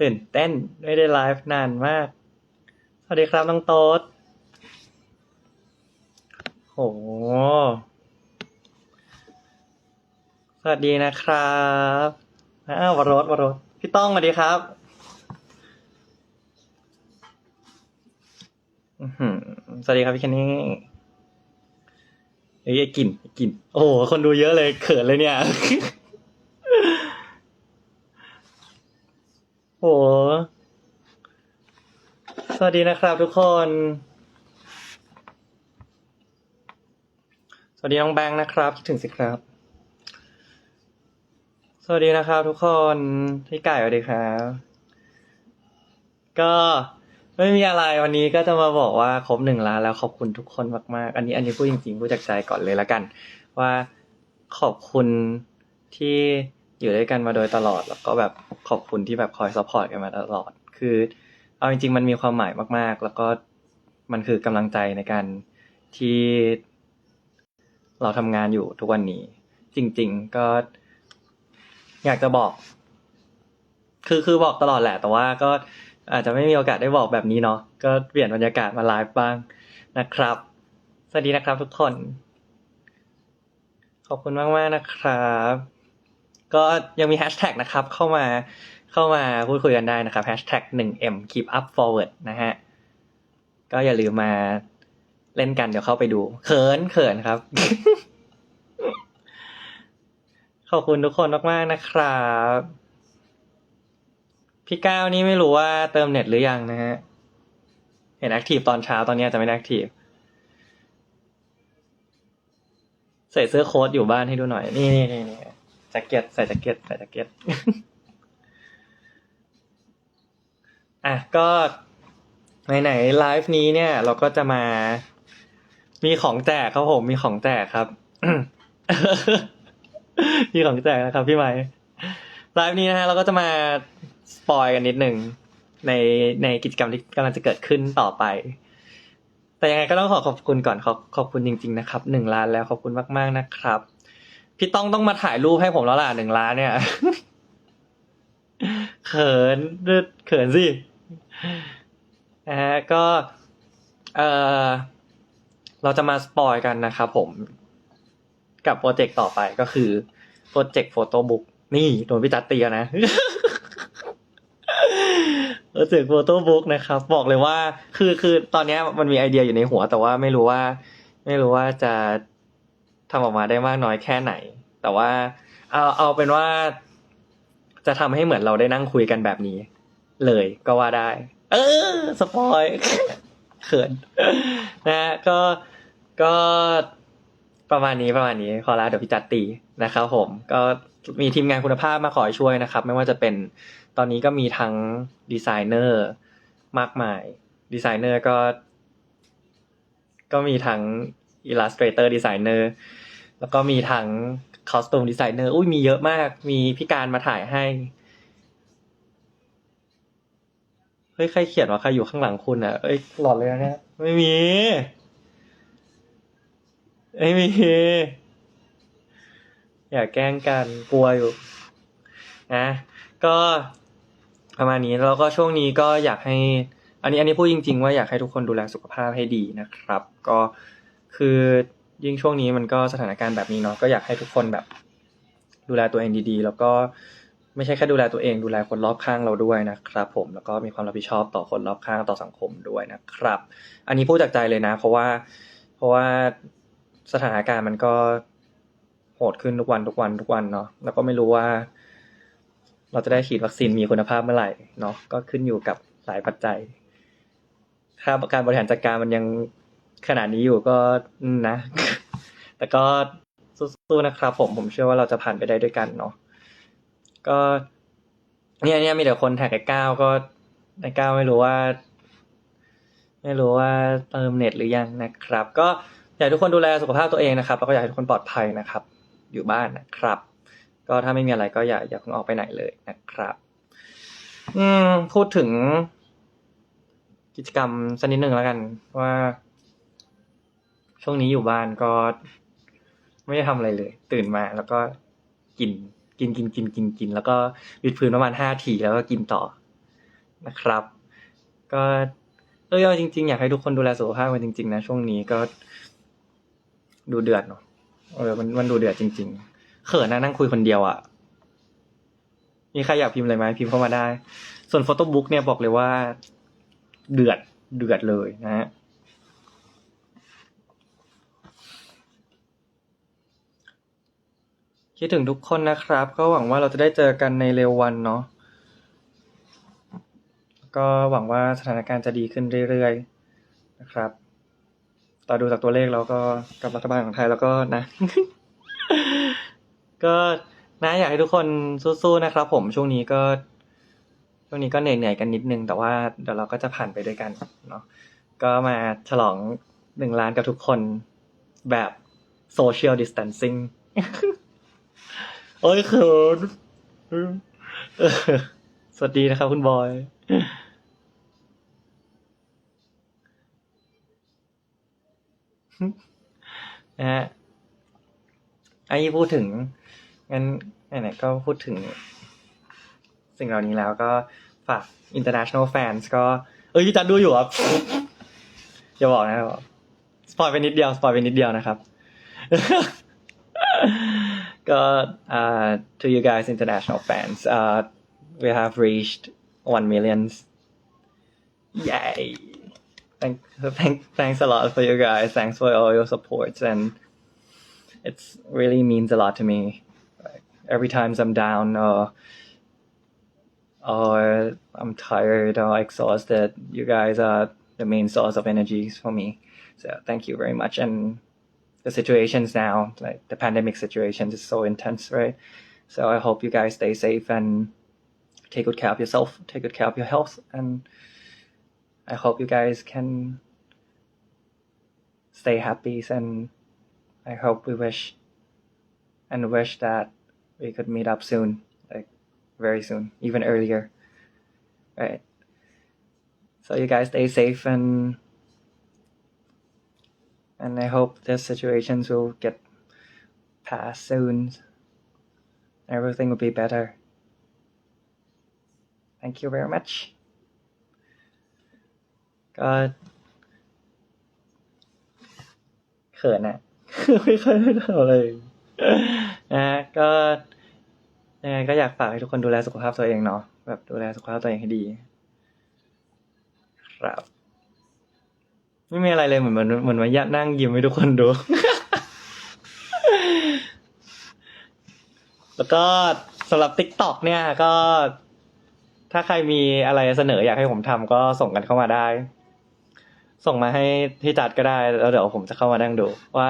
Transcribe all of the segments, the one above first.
ตื่นเต้นไม่ได้ไลฟ์นานมาก สวัสดีครับน้องโต๊ดโห สวัสดีนะครับอ้าววรสวรสพี่ต้องสวัสดีครับอือหือสวัสดีครับพี่แคนนี่เอ้ยไอ้กลิ่นไอกลิ่น โอ้โห คนดูเยอะเลยเขินเลยเนี่ย โอ้โหสวัสดีนะครับทุกคน สวัสดีน้องแบงค์นะครับคิดถึงสิครับ สวัสดีนะครับทุกคนพี่ไก่สวัสดีครับ ก็ไม่มีอะไรวันนี้ก็จะมาบอกว่าครบหนึ่งล้านแล้วขอบคุณทุกคนมากๆ อันนี้อันนี้พูดจริงๆพูดจากใจก่อนเลยละกัน ว่าขอบคุณที่อยู่ด้วยกันมาโดยตลอดแล้วก็แบบ ขอบคุณที่แบบคอยซัพพอร์ตกันมาตลอด คือ เอาจริง ๆ มันมีความหมายมาก ๆ แล้วก็มันคือกำลังใจในการที่เราทำงานอยู่ทุกวันนี้ จริง ๆ ก็ อยากจะบอก คือคือบอกตลอดแหละ แต่ว่าก็อาจจะไม่มีโอกาสได้บอกแบบนี้เนาะก็เปลี่ยนบรรยากาศมาไลฟ์บ้างนะครับ สวัสดีนะครับทุกคน ขอบคุณมากมากๆนะครับ ก็ยังมีแฮชแท็กนะครับ เข้ามาเข้ามาพูดคุยกันได้นะครับแฮชแท็กหนึ่ง M keep up forward นะฮะ ก็อย่าลืมมาเล่นกันเดี๋ยวเข้าไปดู เขินเขินครับ ขอบคุณทุกคนมาก ๆ นะครับ พี่ก้าวนี่ไม่รู้ว่าเติมเน็ตหรือยังนะฮะ เห็นแอคทีฟตอนเช้าตอนนี้จะไม่แอคทีฟใส่เสื้อโค้ทอยู่บ้านให้ดูหน่อย นี่นี่นี่ จ็คเก็ตใส่แจ็คเก็ตใส่แจ็คเก็ตอะก็ไหนๆไลฟ์นี้เนี่ย เราก็จะมามีของแจกครับผมมีของแจกครับมีของแจกนะครับ พี่ไม้ไลฟ์นี้นะฮะเราก็จะมาสปอยกันนิดหนึ่งในในกิจกรรมที่กำลังจะเกิดขึ้นต่อไป แต่ยังไงก็ต้องขอขอบคุณก่อนขอบขอบคุณจริง ๆ นะครับหนึ่งล้านแล้วขอบคุณมาก ๆนะครับ พี่ต้องต้องมาถ่ายรูปให้ผมแล้วล่ะหนึ่งล้านเนี่ย เขินเขินสินะฮะก็ เออเราจะมาสปอยกันนะครับผม กับโปรเจกต์ต่อไปก็คือโปรเจกต์โฟโต้บุ๊กนี่โดนพี่จัดตีนะโปรเจกต์โฟโต้บุ๊กนะครับ บอกเลยว่า คือคือตอนเนี้ยมันมีไอเดียอยู่ในหัว แต่ว่าไม่รู้ว่า ไม่รู้ว่าจะ ทำออกมาได้มากน้อยแค่ไหน แต่ว่าเอาเอาเป็นว่า จะทำให้เหมือนเราได้นั่งคุยกันแบบนี้ เลยก็ว่าได้ เออสปอยเขินนะฮะก็ก็ประมาณนี้ประมาณนี้ขอลาเดี๋ยวพี่จัดตีนะครับผม ก็มีทีมงานคุณภาพมาคอช่วยนะครับ ไม่ว่าจะเป็นตอนนี้ก็มีทั้งดีไซเนอร์มากมาย ดีไซเนอร์ก็ ก็มีทั้ง Illustrator Designer แล้วก็มีทั้ง Costume Designer อุ้ยมีเยอะมาก มีพี่การมาถ่ายให้ เฮ้ย ใครเขียนว่าใครอยู่ข้างหลังคุณอะ เอ้ยหลอดเลยนะเนี่ยไม่มี ไม่มี อย่าแกล้งกันกลัวอยู่นะก็ประมาณนี้แล้วก็ช่วงนี้ก็อยากให้ อันนี้อันนี้พูดจริง ๆ ว่าอยากให้ทุกคนดูแลสุขภาพให้ดีนะครับ ก็ คือยิ่งช่วงนี้มันก็สถานการณ์แบบนี้เนาะก็อยากให้ทุกคนแบบ ดูแลตัวเองดีๆ แล้วก็ไม่ใช่แค่ดูแลตัวเอง ดูแลคนรอบข้างเราด้วยนะครับผมแล้วก็มีความรับผิดชอบต่อคนรอบข้างต่อสังคมด้วยนะครับ อันนี้พูดจากใจเลยนะ เพราะว่า เพราะว่าสถานการณ์มันก็โหดขึ้นทุกวันทุกวันทุกวันเนาะแล้วก็ไม่รู้ว่า เราจะได้ฉีดวัคซีนมีคุณภาพเมื่อไหร่เนาะก็ขึ้นอยู่กับหลายปัจจัย ถ้าการบริหารจัดการมันยัง ขนาดนี้อยู่ก็นะ แต่ก็สู้ๆนะครับ ผมผมเชื่อว่าเราจะผ่านไปได้ด้วยกันเนาะก็ เนี่ยเนี่ยมีแต่คนแท็กไอ้ก้าวก็ไอ้ก้าวไม่รู้ว่า ไม่รู้ว่าเติมเน็ตหรือยังนะครับ ก็อยากให้ทุกคนดูแลสุขภาพตัวเองนะครับ แล้วก็อยากให้ทุกคนปลอดภัยนะครับ อยู่บ้านนะครับ ก็ถ้าไม่มีอะไรก็อย่าอย่าเพิ่งออกไปไหนเลยนะครับ อืมพูดถึงกิจกรรมสักนิดหนึ่งแล้วกันว่า ช่วงนี้อยู่บ้านก็ไม่ได้ทำอะไรเลย ตื่นมาแล้วก็กินกินกินกินกินกิน แล้วก็วิดพื้นประมาณห้าทีแล้วก็กินต่อนะครับ ก็เออจริง ๆ อยากให้ทุกคนดูแลสุขภาพกันจริง ๆ นะ ช่วงนี้ก็ดูเดือดเนาะเออมันมันดูเดือดจริง ๆ เขินนะนั่งคุยคนเดียวอะ่ะมีใครอยากพิมพ์อะไรไหมพิมพ์เข้ามาได้ ส่วนโฟโต้บุ๊กเนี่ยบอกเลยว่า เดือดเดือดเลยนะฮะ คิดถึงทุกคนนะครับ ก็หวังว่าเราจะได้เจอกันในเร็ววันเนาะก็หวังว่าสถานการณ์จะดีขึ้นเรื่อยๆนะครับต่อดูจากตัวเลขแล้วก็กับรัฐบาลของไทยแล้วก็นะ ก็นะอยากให้ทุกคนสู้ๆนะครับ ผมช่วงนี้ก็ช่วงนี้ก็เหนื่อยๆกันนิดนึง แต่ว่าเดี๋ยวเราก็จะผ่านไปด้วยกันเนาะก็มาฉลองหนึ่งล้านกับทุกคนแบบ social distancing โอ้ยเขินสวัสดีนะครับคุณบอย นะฮะไอ้พูดถึง งั้นไหนๆก็พูดถึง สิ่งเหล่านี้แล้วก็ฝาก international fans ก็ เอ้ยพี่จัดดูอยู่ครับ อย่าบอกนะครับสปอยไปนิดเดียว สปอยไปนิดเดียวนะครับ ก็ uh, to you guys international fans uh, we have reached 1 million. Yay. Thank, thank thanks a lot for you guys. Thanks for all your supports and it's really means a lot to me. Every time i'm down or or i'm tired or exhausted you guys are the main source of energies for me. So thank you very much and the situations now, like the pandemic situation is so intense, right? So I hope you guys stay safe and take good care of yourself, take good care of your health, and I hope you guys can stay happy and I hope we wish and wish that we could meet up soon, like very soon, even earlier. Right. So you guys stay safe and and I hope this situations will get past soon. Everything will be better. Thank you very much. ก็เขินอะไม่เคยได้ทำอะไรนะก็ยังไงก็อยากฝากให้ทุกคนดูแลสุขภาพตัวเองเนาะแบบดูแลสุขภาพตัวเองให้ดี ครับ ไม่มีอะไรเลยเหมือนเหมือนเหมือนมายัดนั่งยิ้มให้ทุกคนดู แล้วก็สำหรับ t ิ k t o k เนี่ยก็ ถ้าใครมีอะไรเสนออยากให้ผมทำก็ส่งกันเข้ามาได้ ส่งมาให้ที่จัดก็ได้ แล้วเดี๋ยวผมจะเข้ามานั่งดู ว่า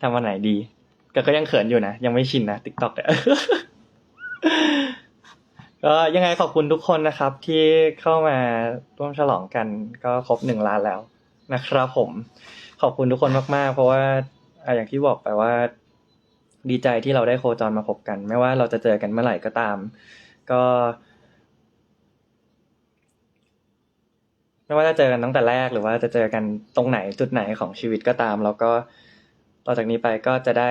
ทำวันไหนดี ก็ก็ยังเขินอยู่นะ ยังไม่ชินนะ t ิ k t o k เนี่ยก็ยังไงขอบคุณทุกคนนะครับ ที่เข้ามาร่วมฉลองกันก็ครบหนึ่งล้านแล้ว นะครับผมขอบคุณทุกคนมาก ๆ เพราะว่าอย่างที่บอกไปว่า ดีใจที่เราได้โคจรมาพบกัน ไม่ว่าเราจะเจอกันเมื่อไหร่ก็ตาม ก็ไม่ว่าจะเจอกันตั้งแต่แรกหรือว่าจะเจอกันตรงไหนจุดไหนของชีวิตก็ตาม แล้วก็ต่อจากนี้ไปก็จะได้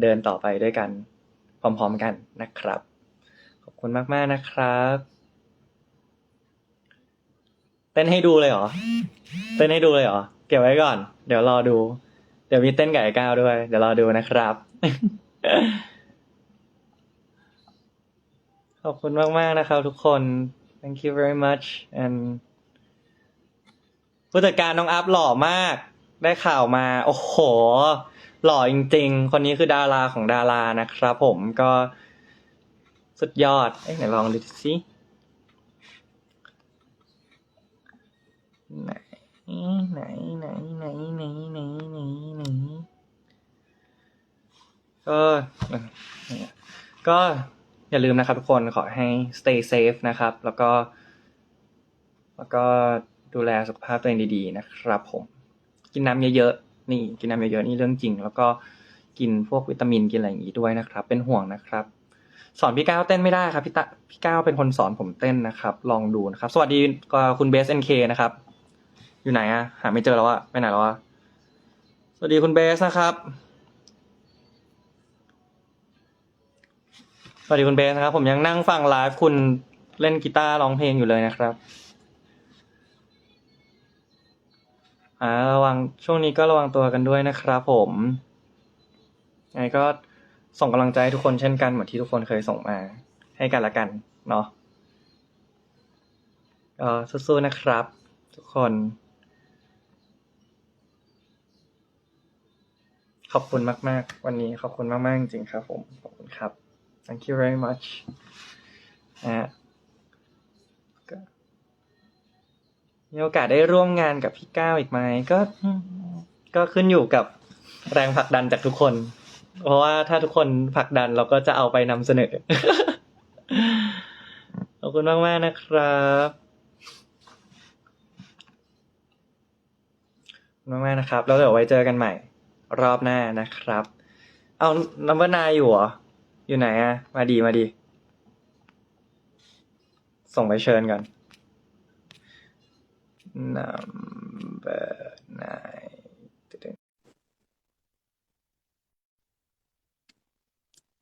เดินต่อไปด้วยกัน พร้อม ๆ กันนะครับ ขอบคุณมาก ๆ นะครับ เต้นให้ดูเลยเหรอ เต้นให้ดูเลยเหรอ เก็บไว้ก่อน เดี๋ยวรอดู เดี๋ยวมีเต้นกับไอ้ก้าวด้วย เดี๋ยวรอดูนะครับ ขอบคุณมาก ๆ นะครับทุกคน thank you very much and ผู้จัดการน้องอัพหล่อมาก ได้ข่าวมา โอ้โห หล่อจริง ๆ คนนี้คือดาราของดารานะครับผมก็สุดยอด เอ้ยไหนลองดูสิ ไหน ไหนไหนไหนไหนไหนไหนไหนก็ก็อย่าลืมนะครับทุกคนขอให้ stay safe นะครับ แล้วก็ แล้วก็ดูแลสุขภาพตัวเองดีๆ นะครับ ผม กินน้ำเยอะๆนี่ กินน้ำเยอะๆนี่เรื่องจริง แล้วก็กินพวกวิตามินกินอะไรอย่างนี้ด้วยนะครับ เป็นห่วงนะครับ สอนพี่ก้าวเต้นไม่ได้ครับพี่ตะพี่ก้าวเป็นคนสอนผมเต้นนะครับ ลองดูนะครับ สวัสดีก็คุณเบสเอ็นเคนะครับ อยู่ไหนอะหาไม่เจอแล้วอะไปไหนแล้วอะสวัสดีคุณเบสนะครับ สวัสดีคุณเบสนะครับ ผมยังนั่งฟังไลฟ์คุณเล่นกีตาร์ร้องเพลงอยู่เลยนะครับอ่าระวังช่วงนี้ก็ระวังตัวกันด้วยนะครับ ผมไงก็ส่งกำลังใจให้ทุกคนเช่นกันเหมือนที่ทุกคนเคยส่งมา ให้กันละกันเนาะก็สู้ๆนะครับ ทุกคน ขอบคุณมาก ๆ วันนี้ขอบคุณมาก ๆ จริงๆครับ ผมขอบคุณครับ thank you very much นะฮะมีโอกาสได้ร่วมงานกับพี่ก้าวอีกไหมก็ก็ขึ้นอยู่กับแรงผลักดันจากทุกคน เพราะว่าถ้าทุกคนผลักดันเราก็จะเอาไปนำเสนอ ขอบคุณมากๆนะครับขอบคุณมากๆนะครับ แล้วเดี๋ยวไว้เจอกันใหม่ รอบหน้านะครับ เอานัมเบอร์นายอยู่เหรอ อยู่ไหนอะมาดีมาดี ส่งไปเชิญก่อน number nine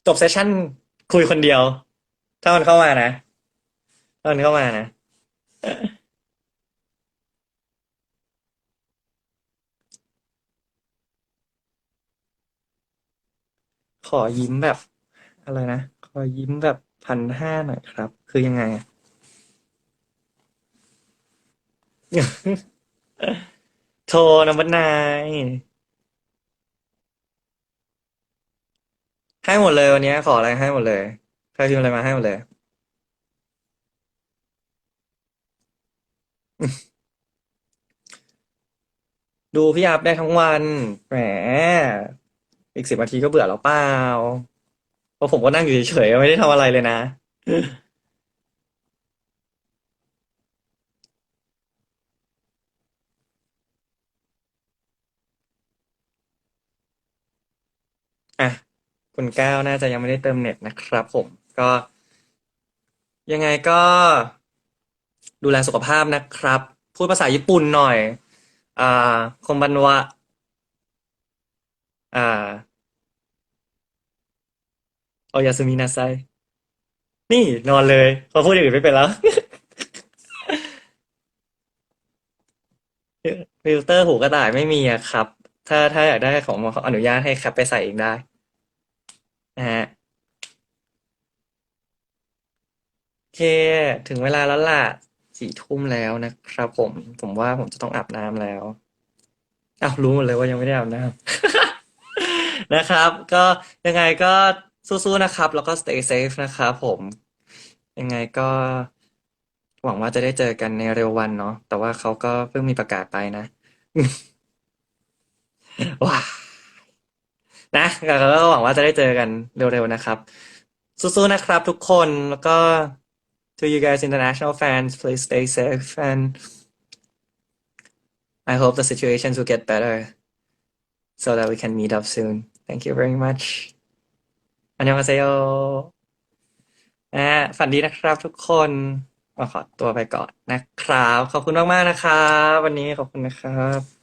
จบเซสชั่นคุยคนเดียว ถ้ามันเข้ามานะ ถ้ามันเข้ามานะ อยิ้มแบบ อะไรนะ ขอยิ้มแบบพันห้าหน่อยครับ คือยังไง โทรนัมเบอร์นายให้หมดเลยวันนี้ขออะไรให้หมดเลยใครพิมพ์อะไรมาให้หมดเลย ดูพี่อัพได้ทั้งวัน แหม อีกสิบนาทีก็เบื่อแล้วเปล่าเพราะผมก็นั่งอยู่เฉยๆไม่ได้ทำอะไรเลยนะ อะ คุณก้าวน่าจะยังไม่ได้เติมเน็ตนะครับผมก็ ยังไงก็ ดูแลสุขภาพนะครับ พูดภาษาญี่ปุ่นหน่อย อ่าคมบันวะ อ่าโอยาสุมินาไซนี่นอนเลยพอพูดอย่างอื่นไม่เป็นแล้ว ฟิลเตอร์หูกระต่ายไม่มีอะครับ ถ้าถ้าอยากได้ของขออนุญาตให้แคปไปใส่เองได้นะฮะโอเค ถึงเวลาแล้วล่ะสี่ทุ่มแล้วนะครับผม ผมว่าผมจะต้องอาบน้ำแล้วอ้าวรู้หมดเลยว่ายังไม่ได้อาบน้ำ นะครับ ก็ยังไงก็สู้ๆนะครับ แล้วก็ stay safe นะครับผม ยังไงก็ หวังว่าจะได้เจอกันในเร็ววันเนาะแต่ว่าเขาก็เพิ่งมีประกาศไปนะ ว้านะก็หวังว่าจะได้เจอกันเร็วๆนะครับ สู้ๆนะครับทุกคนแล้วก็ to you guys international fans please stay safe and I hope the situations will get better so that we can meet up soon thank you very much อันยองอาเซโยนะฮะฝันดีนะครับทุกคนมาขอตัวไปก่อนนะครับ ขอบคุณมาก ๆ นะครับ วันนี้ขอบคุณนะครับ